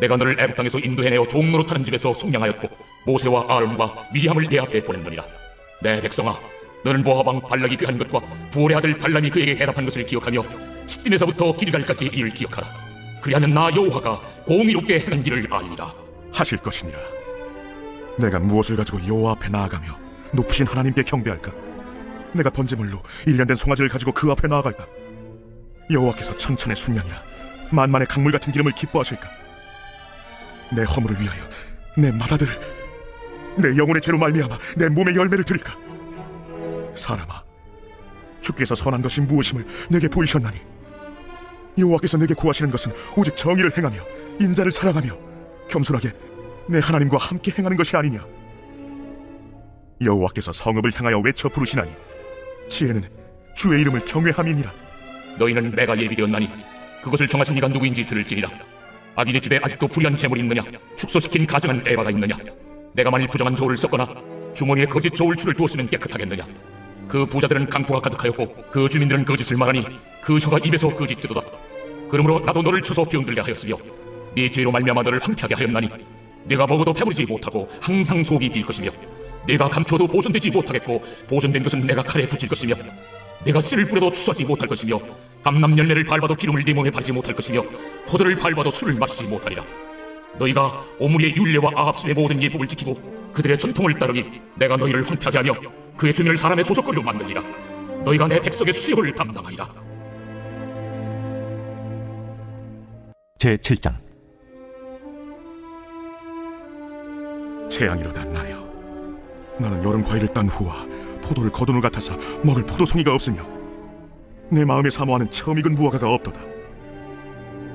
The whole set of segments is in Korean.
내가 너를 애굽 땅에서 인도해내어 종로로 타는 집에서 속량하였고 모세와 아론과 미리함을 내 앞에 보냈느니라. 내 백성아, 너는 모아방 발락이 귀한 것과 부올의 아들 발람이 그에게 대답한 것을 기억하며 시딤에서부터 길갈까지 이를 기억하라. 그리하면 나 여호와가 공의롭게 행한 길을 알리라. 하실 것이니라. 내가 무엇을 가지고 여호와 앞에 나아가며 높으신 하나님께 경배할까? 내가 번제물로 일년된 송아지를 가지고 그 앞에 나아갈까? 여호와께서 천천의 순양이라 만만의 강물 같은 기름을 기뻐하실까? 내 허물을 위하여 내 맏아들을 내 영혼의 죄로 말미암아 내 몸의 열매를 드릴까? 사람아, 주께서 선한 것이 무엇임을 내게 보이셨나니? 여호와께서 내게 구하시는 것은 오직 정의를 행하며 인자를 사랑하며 겸손하게 내 하나님과 함께 행하는 것이 아니냐? 여호와께서 성읍을 향하여 외쳐 부르시나니 지혜는 주의 이름을 경외함이니라. 너희는 내가 예비되었나니 그것을 정하신 이가 누구인지 들을지니라 악인의 집에 아직도 불의한 재물이 있느냐? 축소시킨 가증한 에바가 있느냐? 내가 만일 부정한 저울을 썼거나 주머니에 거짓 저울추를 두었으면 깨끗하겠느냐? 그 부자들은 강포가 가득하였고 그 주민들은 거짓을 말하니 그 혀가 입에서 거짓되도다. 그러므로 나도 너를 쳐서 병들게 하였으며 네 죄로 말미암아 너를 황폐하게 하였나니 네가 먹어도 배부르지 못하고 항상 속이 빌 것이며 네가 감춰도 보존되지 못하겠고 보존된 것은 내가 칼에 붙일 것이며 내가 씨를 뿌려도 추수하지 못할 것이며 감남 열매를 밟아도 기름을 네 몸에 바르지 못할 것이며 포도를 밟아도 술을 마시지 못하리라. 너희가 오므리의 율례와 아합심의 모든 예법을 지키고 그들의 전통을 따르니 내가 너희를 황폐하게 하며 그의 주민을 사람의 소속거리로 만들리라. 너희가 내 백성의 수욕을 담당하리라. 제 7장. 재앙이로다 나여. 나는 여름 과일을 딴 후와 포도를 거둔 후 같아서 먹을 포도송이가 없으며 내 마음에 사모하는 처음 익은 무화과가 없도다.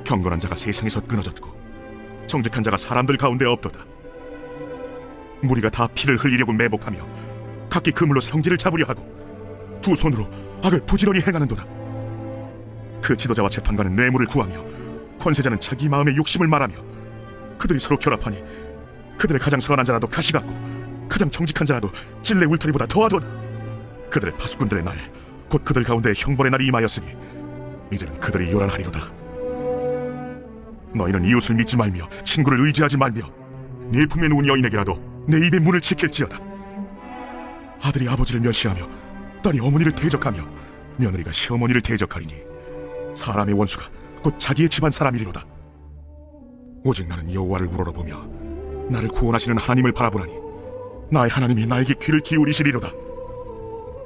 경건한 자가 세상에서 끊어졌고 정직한 자가 사람들 가운데 없도다. 무리가 다 피를 흘리려고 매복하며 각기 그물로 성질을 잡으려 하고 두 손으로 악을 부지런히 행하는도다. 그 지도자와 재판관은 뇌물을 구하며 권세자는 자기 마음의 욕심을 말하며 그들이 서로 결합하니 그들의 가장 선한 자라도 가시 같고 가장 정직한 자라도 찔레 울타리보다 더하도다. 그들의 파수꾼들의 날 곧 그들 가운데 형벌의 날이 임하였으니 이제는 그들이 요란하리로다. 너희는 이웃을 믿지 말며 친구를 의지하지 말며 네 품에 누운 여인에게라도 내 입의 문을 지킬지어다. 아들이 아버지를 멸시하며 딸이 어머니를 대적하며 며느리가 시어머니를 대적하리니 사람의 원수가 곧 자기의 집안 사람이리로다. 오직 나는 여호와를 우러러보며 나를 구원하시는 하나님을 바라보나니 나의 하나님이 나에게 귀를 기울이시리로다.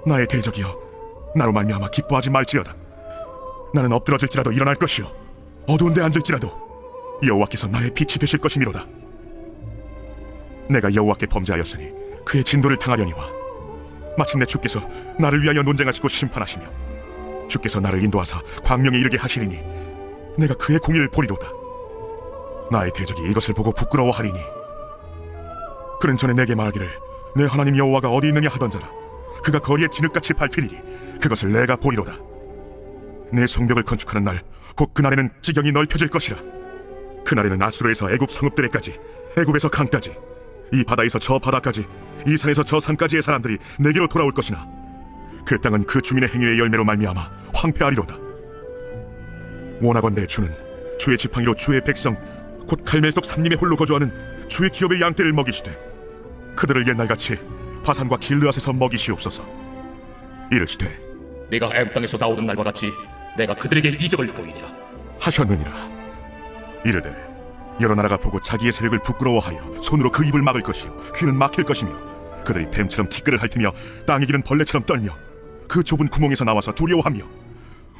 나의 대적이여 나로 말미암아 기뻐하지 말지어다. 나는 엎드러질지라도 일어날 것이요. 어두운 데 앉을지라도 여호와께서 나의 빛이 되실 것이미로다. 내가 여호와께 범죄하였으니 그의 진도를 당하려니와 마침내 주께서 나를 위하여 논쟁하시고 심판하시며 주께서 나를 인도하사 광명에 이르게 하시리니 내가 그의 공의를 보리로다. 나의 대적이 이것을 보고 부끄러워하리니 그는 전에 내게 말하기를 내 하나님 여호와가 어디 있느냐 하던 자라. 그가 거리에 진흙같이 밟히리니 그것을 내가 보리로다. 내 성벽을 건축하는 날 곧 그날에는 지경이 넓혀질 것이라. 그날에는 아수르에서 애굽 성읍들에까지 애굽에서 강까지 이 바다에서 저 바다까지 이 산에서 저 산까지의 사람들이 내게로 돌아올 것이나 그 땅은 그 주민의 행위의 열매로 말미암아 황폐하리로다. 원하건대 주는 주의 지팡이로 주의 백성 곧 갈멜 속 삼림에 홀로 거주하는 주의 기업의 양떼를 먹이시되 그들을 옛날같이 바산과 길르앗에서 먹이시옵소서. 이르시되 네가 애굽 땅에서 나오던 날과 같이 내가 그들에게 이적을 보이리라. 하셨느니라. 이르되 여러 나라가 보고 자기의 세력을 부끄러워하여 손으로 그 입을 막을 것이요 귀는 막힐 것이며 그들이 뱀처럼 티끌을 핥으며 땅에 기는 벌레처럼 떨며 그 좁은 구멍에서 나와서 두려워하며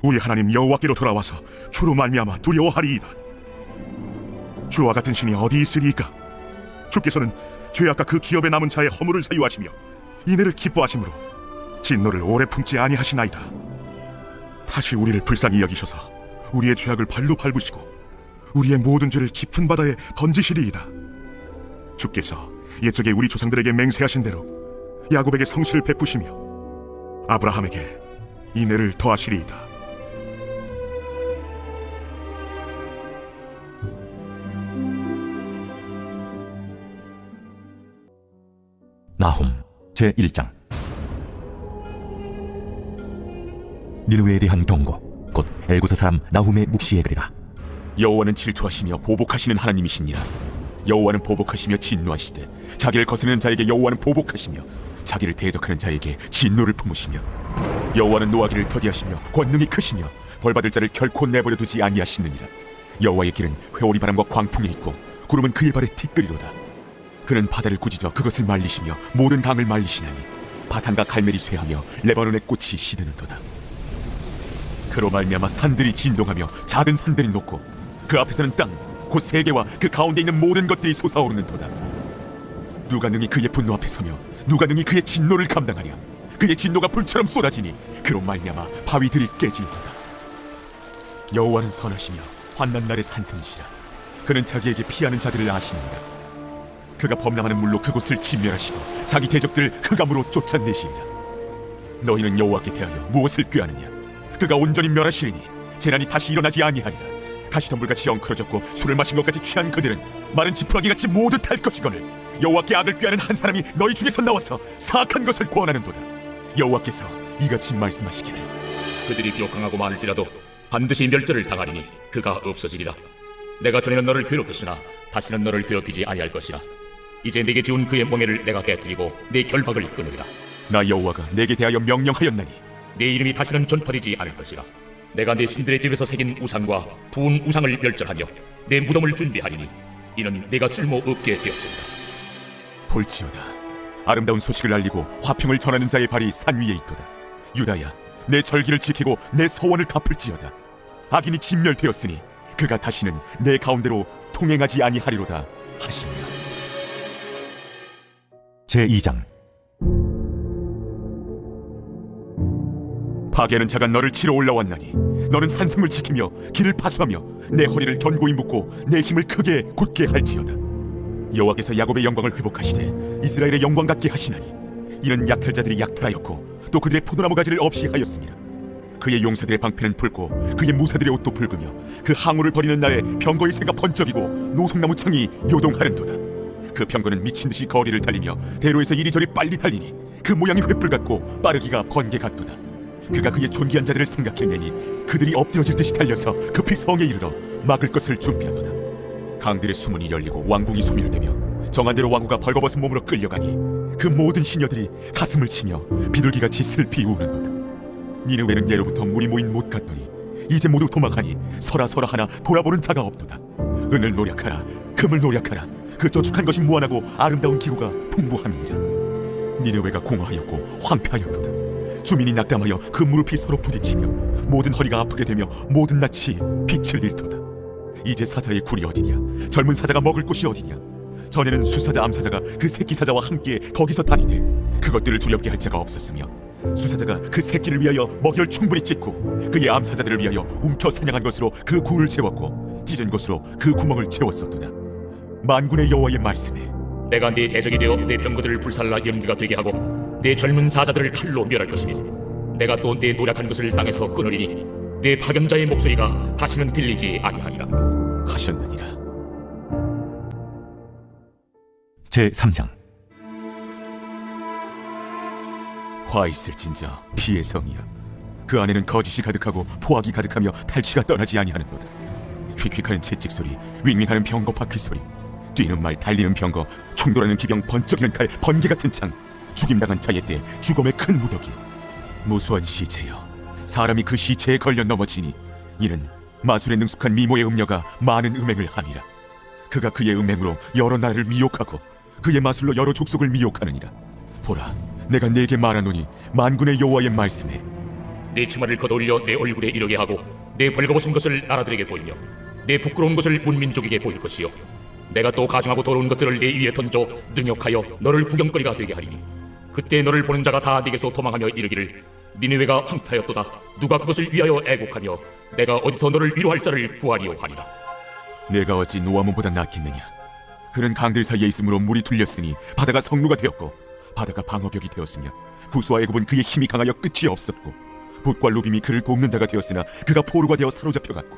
우리 하나님 여호와께로 돌아와서 주로 말미암아 두려워하리이다. 주와 같은 신이 어디 있으리이까? 주께서는 죄악과 그 기업에 남은 자의 허물을 사유하시며 이내를 기뻐하심으로 진노를 오래 품지 아니하시나이다 다시 우리를 불쌍히 여기셔서 우리의 죄악을 발로 밟으시고 우리의 모든 죄를 깊은 바다에 던지시리이다. 주께서 옛적에 우리 조상들에게 맹세하신 대로 야곱에게 성실을 베푸시며 아브라함에게 이 내를 더하시리이다. 나훔 제 1장 니느웨에 대한 경고 곧 엘구사 사람 나훔의 묵시에 그리라. 여호와는 질투하시며 보복하시는 하나님이시니라. 여호와는 보복하시며 진노하시되 자기를 거스르는 자에게 여호와는 보복하시며 자기를 대적하는 자에게 진노를 품으시며 여호와는 노하기를 더디하시며 권능이 크시며 벌받을 자를 결코 내버려 두지 아니하시느니라. 여호와의 길은 회오리 바람과 광풍에 있고 구름은 그의 발에 티끌이로다. 그는 바다를 꾸짖어 그것을 말리시며 모든 강을 말리시나니 바산과 갈멜이 쇠하며 레바논의 꽃이 시드는도다 그로 말미암아 산들이 진동하며 작은 산들이 녹고 그 앞에서는 땅 곧 세계와 그 가운데 있는 모든 것들이 솟아오르는도다. 누가 능히 그의 분노 앞에 서며 누가 능히 그의 진노를 감당하랴? 그의 진노가 불처럼 쏟아지니 그로 말미암아 바위들이 깨지리로다. 여호와는 선하시며 환난 날의 산성이시라. 그는 자기에게 피하는 자들을 아시느니라 그가 범람하는 물로 그곳을 진멸하시고 자기 대적들을 흑암으로 쫓아내시리라. 너희는 여호와께 대하여 무엇을 꾀하느냐 그가 온전히 멸하시리니 재난이 다시 일어나지 아니하리라 가시덤불같이 엉클어졌고 술을 마신 것 같이 취한 그들은 마른 지푸라기같이 모두 탈 것이거늘 여호와께 악을 꾀하는 한 사람이 너희 중에서 나와서 사악한 것을 권하는도다 여호와께서 이같이 말씀하시기를 그들이 비록 강하고 많을지라도 반드시 멸절을 당하리니 그가 없어지리라. 내가 전에는 너를 괴롭혔으나 다시는 너를 괴롭히지 아니할 것이라. 이제 내게 지운 그의 멍에를 내가 깨뜨리고 내 결박을 끊으리라. 나 여호와가 내게 대하여 명령하였나니 내 이름이 다시는 전파되지 않을 것이라. 내가 내 신들의 집에서 새긴 우상과 부은 우상을 멸절하며 내 무덤을 준비하리니 이는 내가 쓸모 없게 되었습니다. 볼지어다. 아름다운 소식을 알리고 화평을 전하는 자의 발이 산 위에 있도다. 유다야 내 절기를 지키고 내 서원을 갚을지어다. 악인이 진멸되었으니 그가 다시는 내 가운데로 통행하지 아니하리로다 하시니라. 제 2장 파괴하는 자가 너를 치러 올라왔나니 너는 산성을 지키며 길을 파수하며 내 허리를 견고히 묶고 내 힘을 크게 굳게 할지어다. 여호와께서 야곱의 영광을 회복하시되 이스라엘의 영광 같게 하시나니 이는 약탈 자들이 약탈하였고 또 그들의 포도나무 가지를 없이 하였습니다. 그의 용사들의 방패는 붉고 그의 무사들의 옷도 붉으며 그 항우를 버리는 날에 병거의 새가 번쩍이고 노송나무 창이 요동하는도다. 그 병거는 미친 듯이 거리를 달리며 대로에서 이리저리 빨리 달리니 그 모양이 횃불 같고 빠르기가 번개 같도다 그가 그의 존귀한 자들을 생각해내니 그들이 엎드러질 듯이 달려서 급히 성에 이르러 막을 것을 준비하도다. 강들의 수문이 열리고 왕궁이 소멸되며 정한대로 왕후가 벌거벗은 몸으로 끌려가니 그 모든 시녀들이 가슴을 치며 비둘기같이 슬피 우는도다. 니느웨는 예로부터 물이 모인 못 같더니 이제 모두 도망하니 서라 서라 하나 돌아보는 자가 없도다. 은을 노력하라 금을 노력하라. 그 저축한 것이 무한하고 아름다운 기구가 풍부함이니라. 니느웨가 공허하였고 황폐하였도다 주민이 낙담하여 그 무릎이 서로 부딪히며 모든 허리가 아프게 되며 모든 낯이 빛을 잃도다. 이제 사자의 굴이 어디냐? 젊은 사자가 먹을 곳이 어디냐? 전에는 수사자 암사자가 그 새끼 사자와 함께 거기서 다니되 그것들을 두렵게 할 자가 없었으며 수사자가 그 새끼를 위하여 먹이를 충분히 찢고 그의 암사자들을 위하여 움켜 사냥한 것으로 그 굴을 채웠고 찢은 것으로 그 구멍을 채웠었도다. 만군의 여호와의 말씀에 내가 네 대적이 되어 내 병거들을 불살라 연기가 되게 하고 내 젊은 사자들을 칼로 멸할 것이니 내가 또 내 노력한 것을 땅에서 끊으리니 내 파견자의 목소리가 다시는 들리지 아니하리라. 하셨느니라. 제 3장. 화 있을진저 피의 성이여. 그 안에는 거짓이 가득하고 포악이 가득하며 탈취가 떠나지 아니하는도다. 휙휙하는 채찍 소리 윙윙하는 병거 바퀴 소리 뛰는 말 달리는 병거 충돌하는 기병 번쩍이는 칼 번개 같은 창 죽임당한 자의 때 죽음의 큰 무더기. 무수한 시체여. 사람이 그 시체에 걸려 넘어지니 이는 마술에 능숙한 미모의 음녀가 많은 음행을 하니라. 그가 그의 음행으로 여러 나라를 미혹하고 그의 마술로 여러 족속을 미혹하느니라. 보라 내가 네게 말하노니 만군의 여호와의 말씀에 내 치마를 걷어올려 내 얼굴에 이르게 하고 내 벌거벗은 것을 나라들에게 보이며 내 부끄러운 것을 문민족에게 보일 것이요. 내가 또 가증하고 더러운 것들을 내 위에 던져 능욕하여 너를 구경거리가 되게 하리니 그때 너를 보는 자가 다 네게서 도망하며 이르기를 니느웨가 황폐하였도다. 누가 그것을 위하여 애곡하며 내가 어디서 너를 위로할 자를 구하리오 하리라. 내가 어찌 노아몬보다 낫겠느냐? 그는 강들 사이에 있으므로 물이 둘렸으니 바다가 성루가 되었고 바다가 방어벽이 되었으며 구스와 애굽은 그의 힘이 강하여 끝이 없었고 붓과 루빔이 그를 돕는 자가 되었으나 그가 포로가 되어 사로잡혀 갔고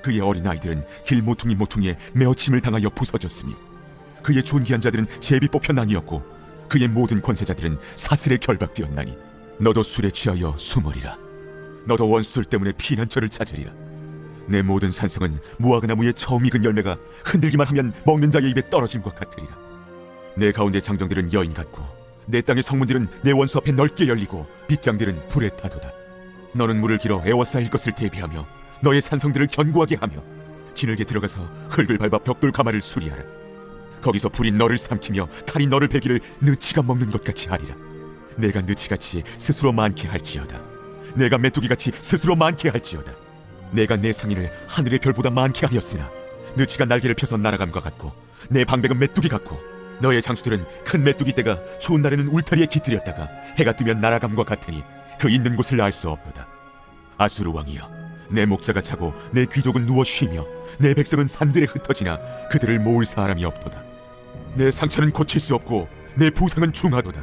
그의 어린 아이들은 길 모퉁이 모퉁이에 메어 침을 당하여 부서졌으며 그의 존귀한 자들은 제비 뽑혀 나뉘었고 그의 모든 권세자들은 사슬에 결박되었나니 너도 술에 취하여 숨으리라. 너도 원수들 때문에 피난처를 찾으리라. 내 모든 산성은 무화과 나무의 처음 익은 열매가 흔들기만 하면 먹는 자의 입에 떨어진 것 같으리라. 내 가운데 장정들은 여인 같고 내 땅의 성문들은 내 원수 앞에 넓게 열리고 빗장들은 불에 타도다. 너는 물을 길어 에워싸일 것을 대비하며 너의 산성들을 견고하게 하며 진흙에 들어가서 흙을 밟아 벽돌 가마를 수리하라 거기서 불이 너를 삼키며 칼이 너를 베기를 느치가 먹는 것 같이 하리라. 내가 느치같이 스스로 많게 할지어다. 내가 메뚜기같이 스스로 많게 할지어다. 내가 내 상인을 하늘의 별보다 많게 하였으나 느치가 날개를 펴서 날아감과 같고 내 방백은 메뚜기 같고 너의 장수들은 큰 메뚜기 떼가 추운 날에는 울타리에 깃들였다가 해가 뜨면 날아감과 같으니 그 있는 곳을 알 수 없도다. 아수르 왕이여 내 목자가 차고 내 귀족은 누워 쉬며 내 백성은 산들에 흩어지나 그들을 모을 사람이 없도다 내 상처는 고칠 수 없고 내 부상은 중하도다.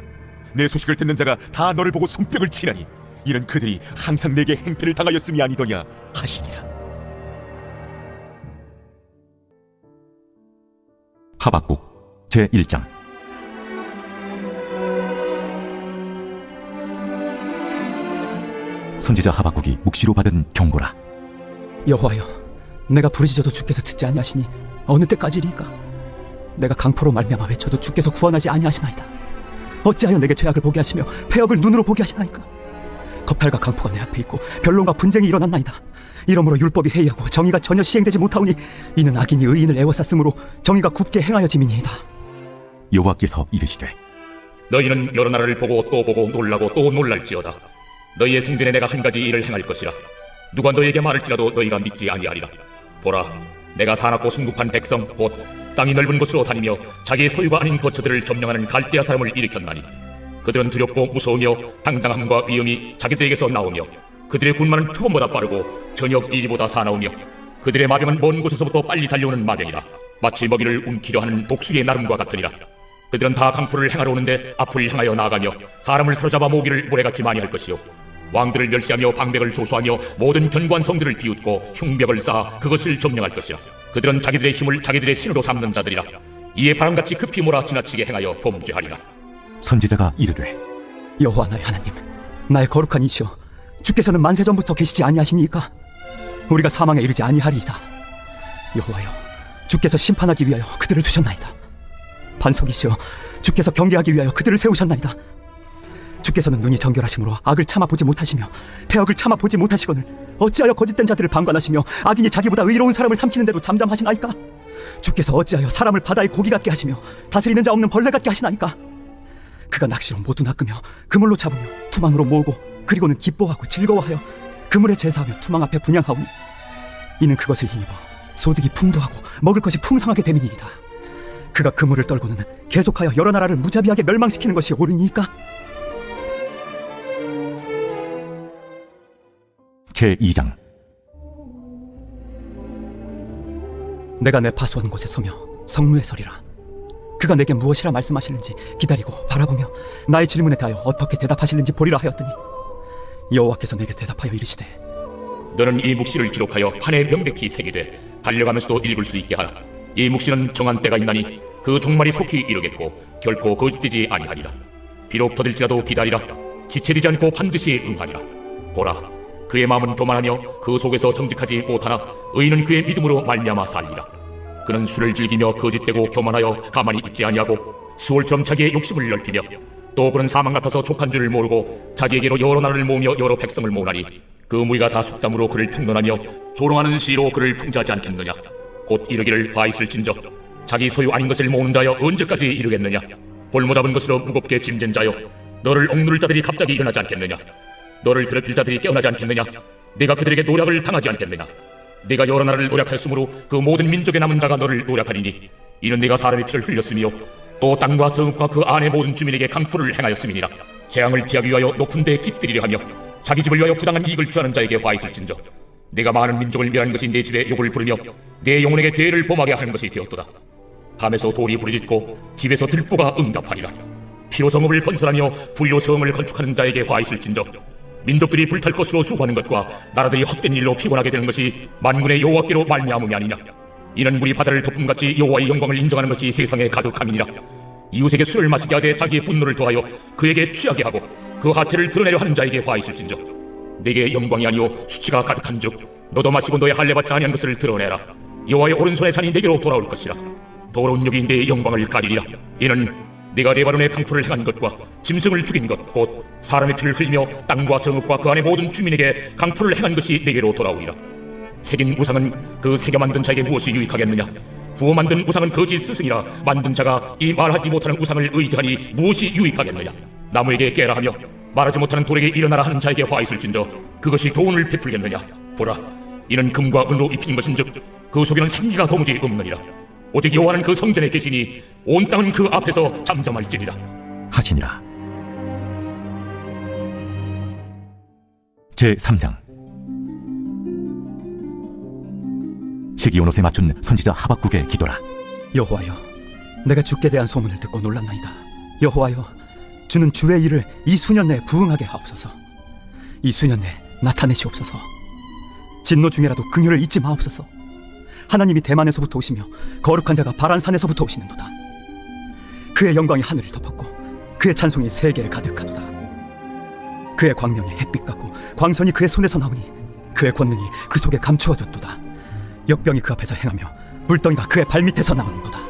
내 소식을 듣는 자가 다 너를 보고 손뼉을 치나니. 이는 그들이 항상 내게 행패를 당하였음이 아니더냐 하시니라. 하박국 제1장. 선지자 하박국이 묵시로 받은 경고라. 여호와여, 내가 부르짖어도 주께서 듣지 아니하시니 어느 때까지리이까? 내가 강포로 말미암아 외쳐도 주께서 구원하지 아니하시나이다. 어찌하여 내게 죄악을 보게 하시며 폐역을 눈으로 보게 하시나이까? 거팔과 강포가 내 앞에 있고 변론과 분쟁이 일어났나이다. 이러므로 율법이 해이하고 정의가 전혀 시행되지 못하오니 이는 악인이 의인을 애워쌌으므로 정의가 굽게 행하여짐이니이다. 여호와께서 이르시되 너희는 여러 나라를 보고 또 보고 놀라고 또 놀랄지어다. 너희의 생전에 내가 한 가지 일을 행할 것이라. 누가 너희에게 말할지라도 너희가 믿지 아니하리라. 보라, 내가 사납고 성급한 백성 곧 땅이 넓은 곳으로 다니며 자기의 소유가 아닌 거처들을 점령하는 갈대아 사람을 일으켰나니 그들은 두렵고 무서우며 당당함과 위엄이 자기들에게서 나오며 그들의 군마는 표범보다 빠르고 저녁 이리보다 사나우며 그들의 마병은 먼 곳에서부터 빨리 달려오는 마병이라 마치 먹이를 움키려 하는 독수리의 나름과 같으니라. 그들은 다 강포를 행하러 오는데 앞을 향하여 나아가며 사람을 사로잡아 모기를 모래같이 많이 할 것이요. 왕들을 멸시하며 방백을 조소하며 모든 견고한 성들을 비웃고 흉벽을 쌓아 그것을 점령할 것이라 그들은 자기들의 힘을 자기들의 신으로 삼는 자들이라 이에 바람같이 급히 몰아 지나치게 행하여 범죄하리라 선지자가 이르되 여호와 나의 하나님, 나의 거룩한 이시여, 주께서는 만세 전부터 계시지 아니하시니까 우리가 사망에 이르지 아니하리이다. 여호와여, 주께서 심판하기 위하여 그들을 두셨나이다. 반석이시여, 주께서 경계하기 위하여 그들을 세우셨나이다. 주께서는 눈이 정결하심으로 악을 참아 보지 못하시며 폐역을 참아 보지 못하시거늘 어찌하여 거짓된 자들을 방관하시며 악인이 자기보다 의로운 사람을 삼키는데도 잠잠하시나이까? 주께서 어찌하여 사람을 바다의 고기 같게 하시며 다스리는 자 없는 벌레 같게 하시나이까? 그가 낚시로 모두 낚으며 그물로 잡으며 투망으로 모으고 그리고는 기뻐하고 즐거워하여 그물에 제사하며 투망 앞에 분양하오니 이는 그것을 힘입어 소득이 풍부하고 먹을 것이 풍성하게 됨이니이다. 그가 그물을 떨고는 계속하여 여러 나라를 무자비하게 멸망시키는 것이 옳으니까 제2장 내가 내 파수한 곳에 서며 성루에 서리라. 그가 내게 무엇이라 말씀하실는지 기다리고 바라보며 나의 질문에 대하여 어떻게 대답하실는지 보리라 하였더니 여호와께서 내게 대답하여 이르시되 너는 이 묵시를 기록하여 판에 명백히 새기되 달려가면서도 읽을 수 있게 하라. 이 묵시는 정한 때가 있나니 그 종말이 속히 이르겠고 결코 거짓되지 아니하리라. 비록 더딜지라도 기다리라. 지체되지 않고 반드시 응하리라. 보라, 그의 마음은 교만하며 그 속에서 정직하지 못하나 의인은 그의 믿음으로 말미암아 살리라. 그는 술을 즐기며 거짓되고 교만하여 가만히 있지 아니하고 수월처럼 자기의 욕심을 넓히며 또 그는 사망 같아서 족한 줄을 모르고 자기에게로 여러 나라를 모으며 여러 백성을 모으나니 그 무리가 다 속담으로 그를 평론하며 조롱하는 시로 그를 풍자하지 않겠느냐? 곧 이르기를 화 있을진저 자기 소유 아닌 것을 모으는 자여 언제까지 이르겠느냐? 볼모 잡은 것으로 무겁게 짐진 자여 너를 억누를 자들이 갑자기 일어나지 않겠느냐 너를 괴롭힐 자들이 깨어나지 않겠느냐? 네가 그들에게 노력을 당하지 않겠느냐? 네가 여러 나라를 노력했으므로 그 모든 민족의 남은 자가 너를 노력하리니 이는 네가 사람의 피를 흘렸으며 또 땅과 성읍과 그 안의 모든 주민에게 강포를 행하였음이니라. 재앙을 피하기 위하여 높은 데에 깃들이려 하며 자기 집을 위하여 부당한 이익을 취하는 자에게 화 있을진저 내가 많은 민족을 멸한 것이 내 집에 욕을 부르며 내 영혼에게 죄를 범하게 하는 것이 되었도다. 담에서 돌이 부르짖고 집에서 들보가 응답하리라. 피로 성읍을 건설하며 불로 성을 건축하는 자에게 화 있을진저 민족들이 불탈 것으로 수고하는 것과 나라들이 헛된 일로 피곤하게 되는 것이 만군의 여호와께로 말미암음이 아니냐. 이는 물이 바다를 덮음같이 여호와의 영광을 인정하는 것이 세상에 가득함이니라. 이웃에게 술을 마시게 하되 자기의 분노를 더하여 그에게 취하게 하고 그 하체를 드러내려 하는 자에게 화 있을진저. 내게 영광이 아니요 수치가 가득한즉 너도 마시고 너의 할례 받지 아니한 것을 드러내라. 여호와의 오른손의 산이 내게로 돌아올 것이라. 더러운 내 영광을 가리리라. 이는 네가 레바논의 강토를 행한 것과 짐승을 죽인 것 곧 사람의 피를 흘리며 땅과 성읍과 그 안의 모든 주민에게 강토를 행한 것이 내게로 돌아오리라. 새긴 우상은 그 새겨 만든 자에게 무엇이 유익하겠느냐? 부어 만든 우상은 거짓 스승이라 만든 자가 이 말하지 못하는 우상을 의지하니 무엇이 유익하겠느냐? 나무에게 깨라 하며 말하지 못하는 돌에게 일어나라 하는 자에게 화 있을진저 그것이 도움을 베풀겠느냐? 보라 이는 금과 은로 입힌 것인즉 그 속에는 생기가 도무지 없느니라 오직 여호와는 그 성전에 계시니 온 땅은 그 앞에서 잠잠할지니라 하시니라. 제 3장 시기온 옷에 맞춘 선지자 하박국의 기도라. 여호와여, 내가 주께 대한 소문을 듣고 놀랐나이다. 여호와여, 주는 주의 일을 이 수년 내에 부응하게 하옵소서. 이 수년 내에 나타내시옵소서. 진노 중에라도 긍휼을 잊지 마옵소서. 하나님이 대만에서부터 오시며 거룩한 자가 바란 산에서부터 오시는도다. 그의 영광이 하늘을 덮었고 그의 찬송이 세계에 가득하도다. 그의 광명이 햇빛 같고 광선이 그의 손에서 나오니 그의 권능이 그 속에 감추어졌도다. 역병이 그 앞에서 행하며 물덩이가 그의 발밑에서 나오는도다.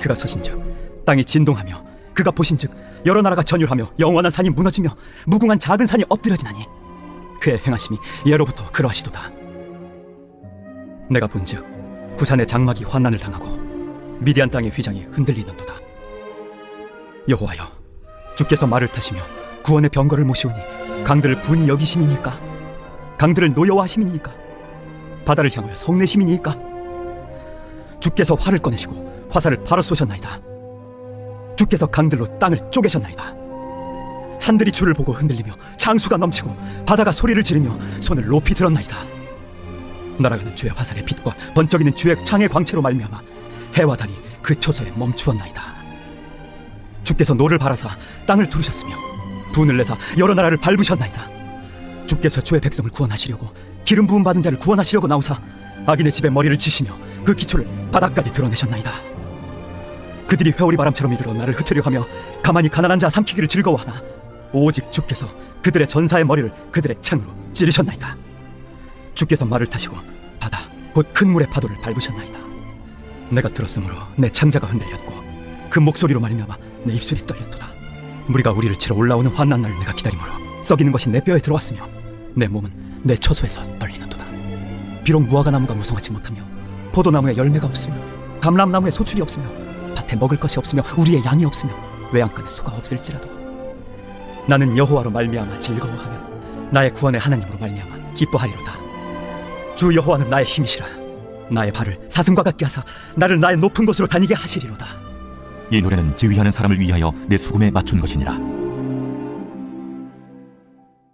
그가 서신즉 땅이 진동하며 그가 보신즉 여러 나라가 전율하며 영원한 산이 무너지며 무궁한 작은 산이 엎드려지나니 그의 행하심이 예로부터 그러하시도다. 내가 본즉 구산의 장막이 환난을 당하고 미디안 땅의 휘장이 흔들리는도다. 여호와여, 주께서 말을 타시며 구원의 병거를 모시오니 강들을 분이 여기심이니까 강들을 노여워하심이니까 바다를 향하여 성내심이니까 주께서 활을 꺼내시고 화살을 바로 쏘셨나이다. 주께서 강들로 땅을 쪼개셨나이다. 산들이 주를 보고 흔들리며 창수가 넘치고 바다가 소리를 지르며 손을 높이 들었나이다. 날아가는 주의 화살의 빛과 번쩍이는 주의 창의 광채로 말미암아 해와 달이 그 초소에 멈추었나이다. 주께서 노를 바라사 땅을 두르셨으며 분을 내사 여러 나라를 밟으셨나이다. 주께서 주의 백성을 구원하시려고 기름 부음 받은 자를 구원하시려고 나오사 악인의 집에 머리를 치시며 그 기초를 바닥까지 드러내셨나이다. 그들이 회오리 바람처럼 이르러 나를 흩으려 하며 가만히 가난한 자 삼키기를 즐거워하나 오직 주께서 그들의 전사의 머리를 그들의 창으로 찌르셨나이다. 주께서 말을 타시고 바다 곧 큰 물의 파도를 밟으셨나이다. 내가 들었으므로 내 창자가 흔들렸고 그 목소리로 말미암아 내 입술이 떨렸도다. 무리가 우리를 치러 올라오는 환난 날을 내가 기다림으로 썩이는 것이 내 뼈에 들어왔으며 내 몸은 내 처소에서 떨리는도다. 비록 무화과 나무가 무성하지 못하며 포도나무에 열매가 없으며 감람나무에 소출이 없으며 밭에 먹을 것이 없으며 우리의 양이 없으며 외양간에 소가 없을지라도 나는 여호와로 말미암아 즐거워하며 나의 구원의 하나님으로 말미암아 기뻐하리로다. 주 여호와는 나의 힘이시라. 나의 발을 사슴과 같게 하사 나를 나의 높은 곳으로 다니게 하시리로다. 이 노래는 지휘하는 사람을 위하여 내 수금에 맞춘 것이니라.